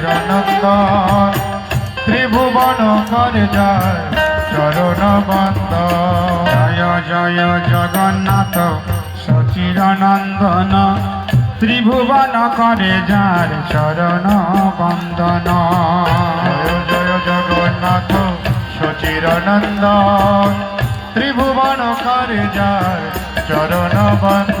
সচিরানন্দন ত্রিভুবন করে যায় চরণ বন্দ জয় জয় জগন্নাথ সচিরানন্দন ত্রিভুবন করে যার চরণ বন্দন জয় জগন্নাথ সচিরানন্দন ত্রিভুবন করে যার চরণ বন্দ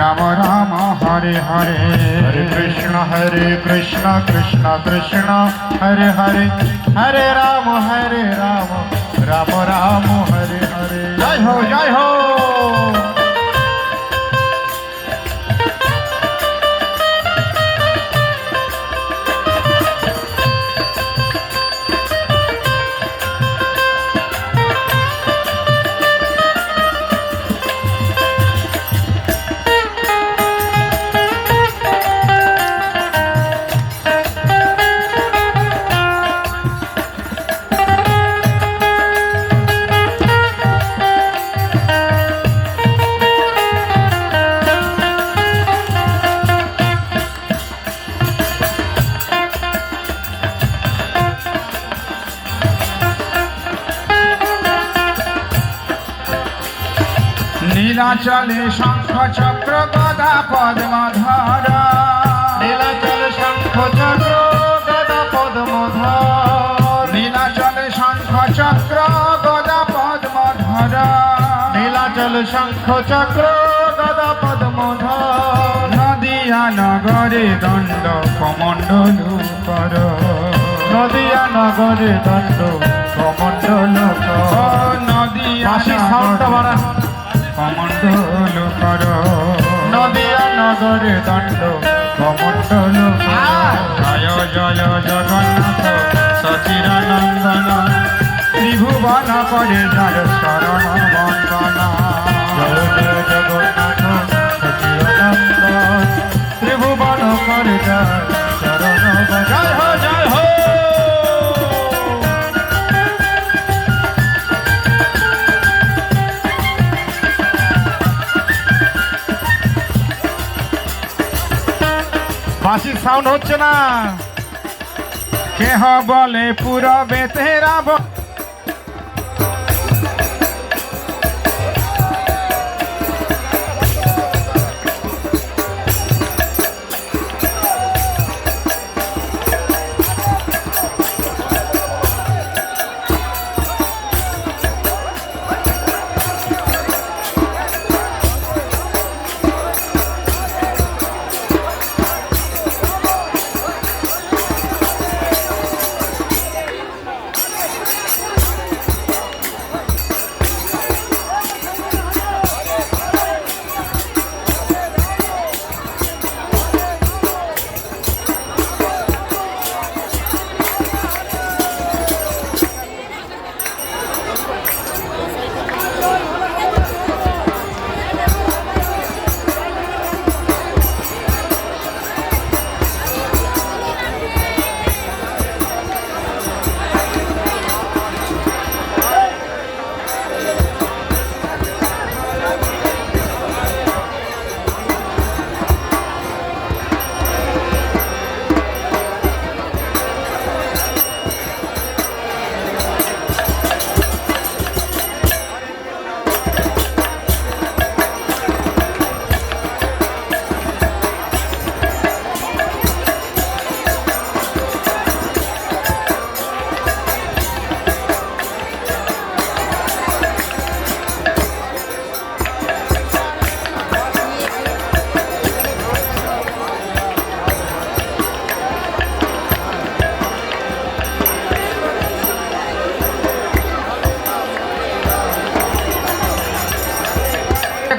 রাম রাম হরে হরে। হরে কৃষ্ণ হরে কৃষ্ণ কৃষ্ণ কৃষ্ণ হরে হরে। হরে রাম হরে রাম। রাম রাম হরে হরে। জয় হো জয় হো। নীলাচলে শঙ্খ চক্র গদা পদ্মধর। নীলাচলে শঙ্খ চক্র গদা পদ্মধর। নীলাচলে শঙ্খ চক্র গদা পদ্মধর। নীলাচল শঙ্খ চক্র গদা পদ্মধর। নদিয়া নগরে দণ্ড কমণ্ডল কর নদিয়া নগরে দণ্ড কমণ্ডল কর নগরে দণ্ড, কমণ্ডল জয় জয় জগন্নাথ সচিরানন্দন ত্রিভুবন করে তার শরণ বন্দনা। জয় জয়, জগন্নাথ সচিরানন্দ ত্রিভুবন করে যার বাসির সাউন্ড হচ্ছে না। কেহ বলে পুরবে তেরা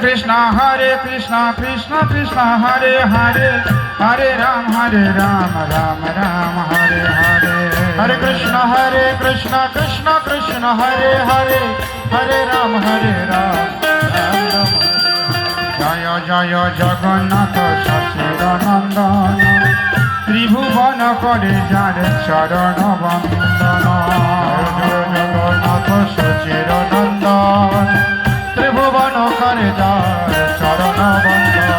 কৃষ্ণ, হরে কৃষ্ণ কৃষ্ণ কৃষ্ণ, হরে হরে হরে রাম হরে রাম রাম রাম, হরে হরে। হরে কৃষ্ণ হরে কৃষ্ণ কৃষ্ণ কৃষ্ণ, হরে হরে হরে রাম হরে রাম। জয় জয়, জগন্নাথ সচিদানন্দন ত্রিভুবন করে যার চরণ বন্দন। জগন্নাথ সচিদানন্দন ত্রিভুবন করে যার চরণ বন্দন।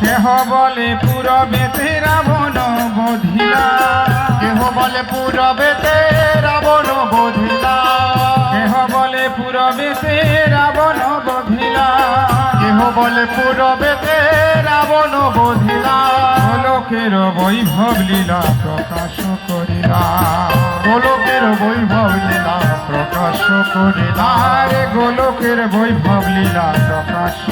কেহ বলে পুরবেতে রাবণ, বধিলা। কেহ বলে পূরবেতে রাবণ, বধিলা। বলে পুরবেতে রাবণ বধিলা। কেহ বলে পুরবেতে রাবণ বধিলা। লোকের বৈভব লীলা প্রকাশ করিলা। গোলকের বৈভব লীলা প্রকাশ করিলা। রে গোলকের বৈভব লীলা প্রকাশ